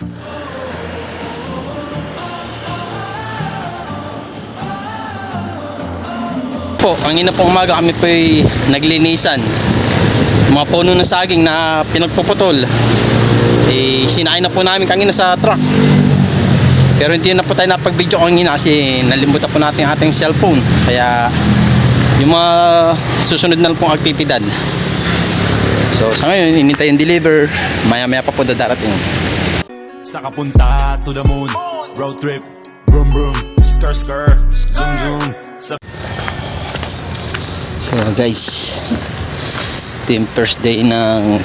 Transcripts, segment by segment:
Po, ang ina pong umaga kami po ay naglinisan. Mga puno ng saging na pinagpuputol. Eh, sinain na po namin kanina sa truck. Pero hindi na po tayo napag-video kanina kasi nalimutan po natin ating cellphone. Kaya yung mga susunod na lang pong aktibidad. So sa ngayon, inintay yung deliver. Maya maya pa po dadarating. Sa kapunta to the moon Road trip Vroom vroom Skr skr Zoom zoom Sa So guys, ito yung first day ng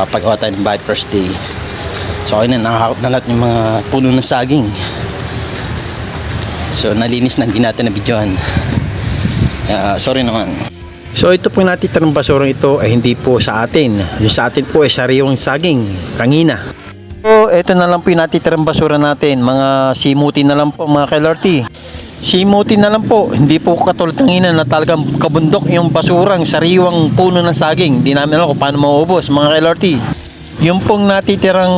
papagawa tayo ng bahay first day. So ayun na, nakakot na lahat yung mga puno ng saging. So nalinis na, hindi natin na-videohan. Kaya sorry naman. So ito po natitirang basurang ito ay hindi po sa atin. Yung sa atin po ay sariwang saging, kangina. Ito na lang po yung basura natin. Mga simuti na lang po mga KLRT. Simuti na lang po. Hindi po katulad kangina na talagang kabundok yung basurang sariwang puno ng saging. Hindi namin alam kung paano maubos mga KLRT. Yung pong natitirang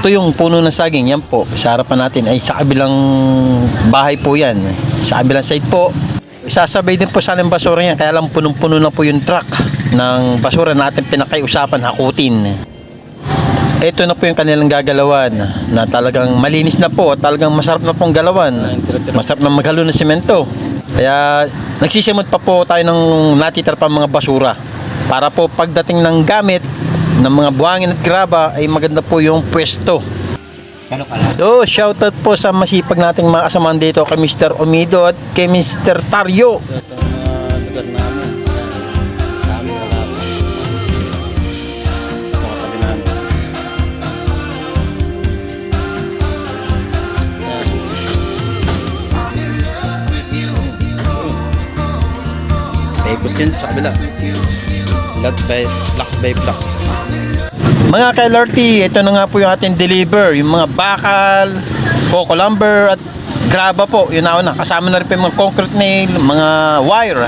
tuyong puno ng saging, yan po, sa harapan natin ay sa kabilang bahay po yan. Sa kabilang side po, Sasabay din po sana yung basura niya, kaya lang punong-puno na po yung truck ng basura na ating pinakaiusapan hakutin. Ito na po yung kanilang gagalawan na talagang malinis na po, talagang masarap na pong galawan. Masarap na maghalo ng semento. Kaya nagsisimot pa po tayo ng natitira pa mga basura para po pagdating ng gamit ng mga buhangin at graba ay maganda po yung pwesto. So, shoutout po sa masipag nating mga kasamahan dito kay Mr. Omido at kay Mr. Taryo. Paikot yun sa kabila. Lot by block by block. Mga ka-LRT, ito na nga po yung ating deliver. Yung mga bakal, coco lumber at graba po. Yun na una. Kasama na rin po yung mga concrete nail, mga wire.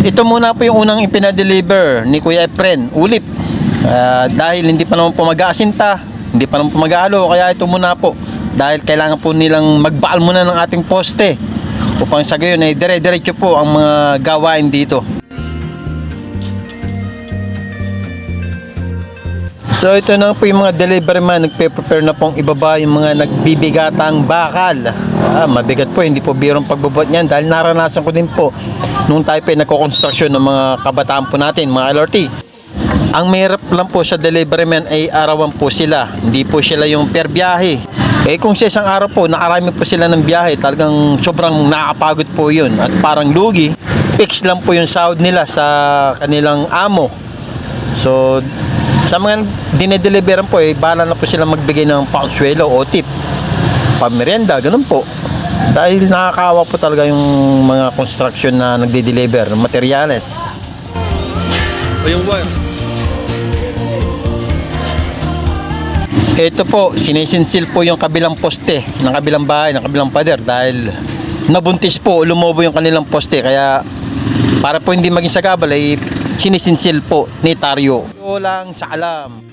Ito muna po yung unang ipinadeliver ni Kuya Efren, ulip. Ah, dahil hindi pa naman po mag-aasinta, hindi pa naman po mag-aalo, kaya ito muna po. Dahil kailangan po nilang magbaal muna ng ating poste upang sa gayon ay dire-diretso po ang mga gawain dito. So ito na po yung mga delivery man nagpe-prepare na pong ibaba yung mga nagbibigatang bakal. Ah, mabigat po, hindi po birong pagbubuhat niyan dahil naranasan ko din po nung tayo pa nagko-construction ng mga kabataan po natin, mga LRT. Ang mahirap lang po sa delivery man ay arawan po sila. Hindi po sila yung per biyahe. Eh kung sa isang araw po, nakarami po sila ng biyahe, talagang sobrang nakakapagod po yun. At parang lugi, fix lang po yung sahod nila sa kanilang amo. So, sa mga dinedeliveran po, eh, bahala na po sila magbigay ng pangswelo o tip. Pamerienda, ganun po. Dahil nakakawa po talaga yung mga construction na nagde-deliver, materyales. O yung wire. Ito po, sinisinsil po yung kabilang poste ng kabilang bahay, ng kabilang pader dahil nabuntis po, lumobo yung kanilang poste. Kaya para po hindi maging sagabal ay sinisinsil po ni Taryo. Ito lang sa alam.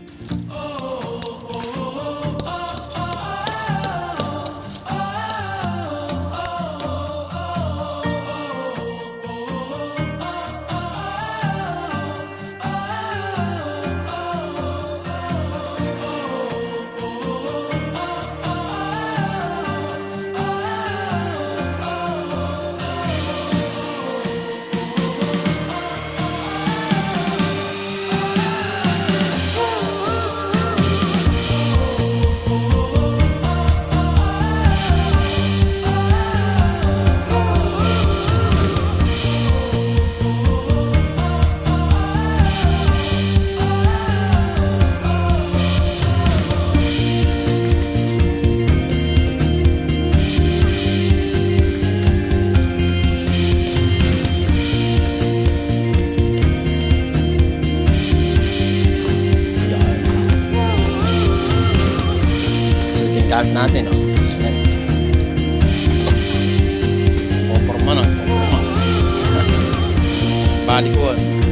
Tingkat natin, oh. Yan. Poporma na, poporma. Balik ko, ah.